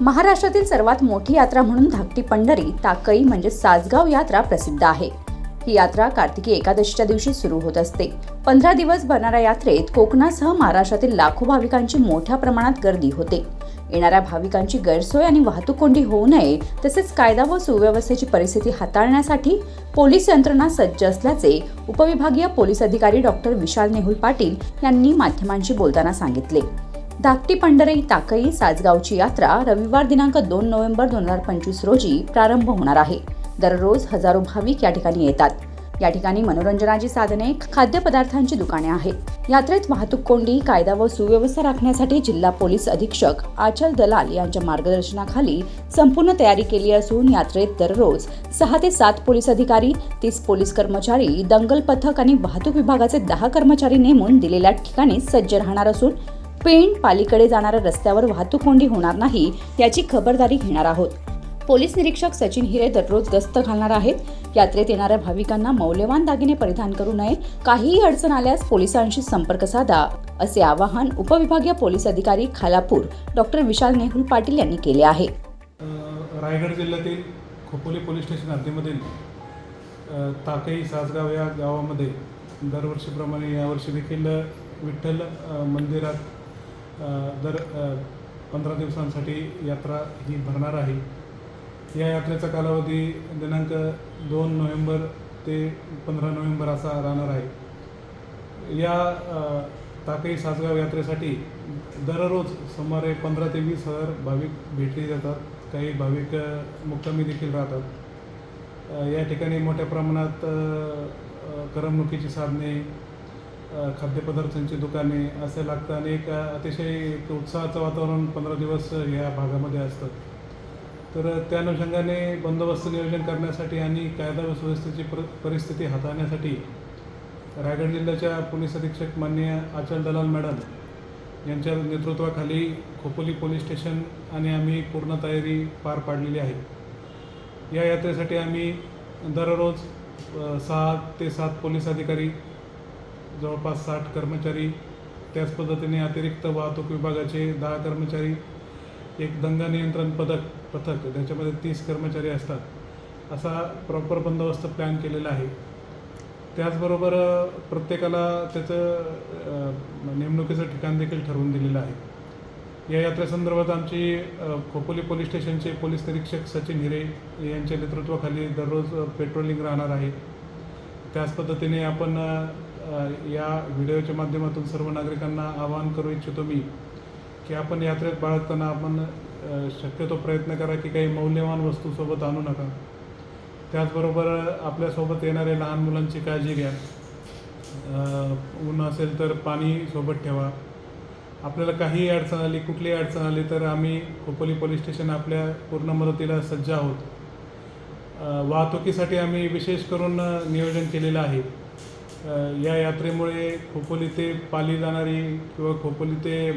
महाराष्ट्रातील सर्वात मोठी यात्रा म्हणून धाकटी पंढरी ताकई म्हणजे सासगाव यात्रा प्रसिद्ध आहे. ही यात्रा कार्तिकी एकादशीच्या दिवशी सुरू होत असते. पंधरा दिवस भरणाऱ्या यात्रेत कोकणासह महाराष्ट्रातील लाखो भाविकांची मोठ्या प्रमाणात गर्दी होते. येणाऱ्या भाविकांची गैरसोय आणि वाहतूक कोंडी होऊ नये तसेच कायदा व सुव्यवस्थेची परिस्थिती हाताळण्यासाठी पोलीस यंत्रणा सज्ज असल्याचे उपविभागीय पोलीस अधिकारी डॉक्टर विशाल नेहुल पाटील यांनी माध्यमांशी बोलताना सांगितले. धाकटी पंढरी ताकई सासगावची यात्रा रविवार दिनांक दोन नोव्हेंबर दोन हजार पंचवीस रोजी प्रारंभ होणार आहे. दररोज हजारो भाविक या ठिकाणी येतात. या ठिकाणी मनोरंजनाची साधने खाद्यपदार्थांची दुकाने आहेत. यात्रेत वाहतूक कोंडी कायदा व सुव्यवस्था राखण्यासाठी जिल्हा पोलीस अधीक्षक आचल दलाल यांच्या मार्गदर्शनाखाली संपूर्ण तयारी केली असून यात्रेत दररोज सहा ते सात पोलीस अधिकारी तीस पोलीस कर्मचारी दंगल पथक आणि वाहतूक विभागाचे दहा कर्मचारी नेमून दिलेल्या ठिकाणी सज्ज राहणार असून पेण पालीकडे जाणाऱ्या रस्त्यावर वाहतूक कोंडी होणार नाही याची खबरदारी घेणार आहोत. पोलीस निरीक्षक सचिन हिरे दररोज गस्त घालणार आहेत. यात्रेत येणाऱ्या भाविकांना मौल्यवान दागिने परिधान करू नये. काहीही अडचण आल्यास पोलिसांशी संपर्क साधा असे आवाहन उपविभागीय पोलीस अधिकारी खालापूर डॉक्टर विशाल नेहुल पाटील यांनी केले आहे. रायगड जिल्ह्यातील खोपोली पोलीस स्टेशन हद्दीमधील ताकई सासगाव या गावामध्ये दरवर्षीप्रमाणे यावर्षी देखील विठ्ठल मंदिरात दर पंधरा दिवसांसाठी यात्रा ही भरणार आहे. या यात्रेचा कालावधी दिनांक दोन नोव्हेंबर ते पंधरा नोव्हेंबर असा राहणार आहे. या ताकई सासगाव यात्रेसाठी दररोज सुमारे पंधरा ते वीस हजार भाविक भेटले जातात काही भाविक मुक्कामी देखील राहतात. या ठिकाणी मोठ्या प्रमाणात करमणुकीची साधने खाद्यपदार्थांची दुकाने असे लागतं आणि एक अतिशय एक उत्साहाचं वातावरण पंधरा दिवस या भागामध्ये असतं. तर त्या अनुषंगाने बंदोबस्त नियोजन करण्यासाठी आणि कायदा व सुव्यवस्थेची पर परिस्थिती हाताळण्यासाठी रायगड जिल्ह्याच्या पोलीस अधीक्षक मान्य आचल दलाल मॅडम यांच्या नेतृत्वाखाली खोपोली पोलीस स्टेशन आणि आम्ही पूर्ण तयारी पार पाडलेली आहे. या यात्रेसाठी आम्ही दररोज सहा ते सात पोलीस अधिकारी जवळपास साठ कर्मचारी त्याच पद्धतीने अतिरिक्त वाहतूक विभागाचे दहा कर्मचारी एक दंगा नियंत्रण पथक पथक ज्याच्यामध्ये तीस कर्मचारी असतात. असा प्रॉपर बंदोबस्त प्लॅन केलेला आहे. त्याचबरोबर प्रत्येकाला त्याचं नेमणुकीचं ठिकाण देखील ठरवून दिलेलं आहे. या यात्रेसंदर्भात आमची खोपोली पोलीस स्टेशनचे पोलीस निरीक्षक सचिन हिरे यांच्या नेतृत्वाखाली दररोज पेट्रोलिंग राहणार आहे. त्याच पद्धतीने आपण या व्हिडिओच्या माध्यमातून सर्व नागरिकांना आवाहन करू इच्छितो मी की आपण यात्रेत बाळगताना आपण शक्यतो प्रयत्न करा की काही मौल्यवान वस्तूसोबत आणू नका. त्याचबरोबर आपल्यासोबत येणाऱ्या लहान मुलांची काळजी घ्या. ऊन असेल तर पाणी सोबत ठेवा. आपल्याला काहीही अडचण आली कुठलीही अडचण आली तर आम्ही खोपोली पोलीस स्टेशन आपल्या पूर्ण मदतीला सज्ज आहोत. वाहतुकीसाठी आम्ही विशेष करून नियोजन केलेलं आहे. या यात्रेमुळे खोपोली ते पाली जाणारी किंवा खोपोली ते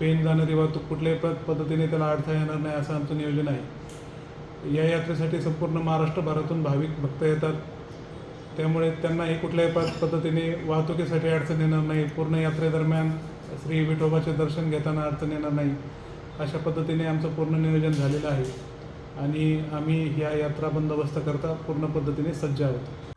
पेन जाणारी वाहतूक कुठल्याही प पद्धतीने त्याला अडथळा येणार नाही असं आमचं नियोजन आहे. या यात्रेसाठी संपूर्ण महाराष्ट्रभरातून भाविक भक्त येतात. त्यामुळे त्यांनाही कुठल्याही प पद्धतीने वाहतुकीसाठी अडचण येणार नाही. पूर्ण यात्रेदरम्यान श्री विठोबाचे दर्शन घेताना अडचण येणार नाही. अशा पद्धतीने आमचं पूर्ण नियोजन झालेलं आहे. आणि आम्ही या यात्रा बंदोबस्त करता पूर्ण पद्धतीने सज्ज आहोत.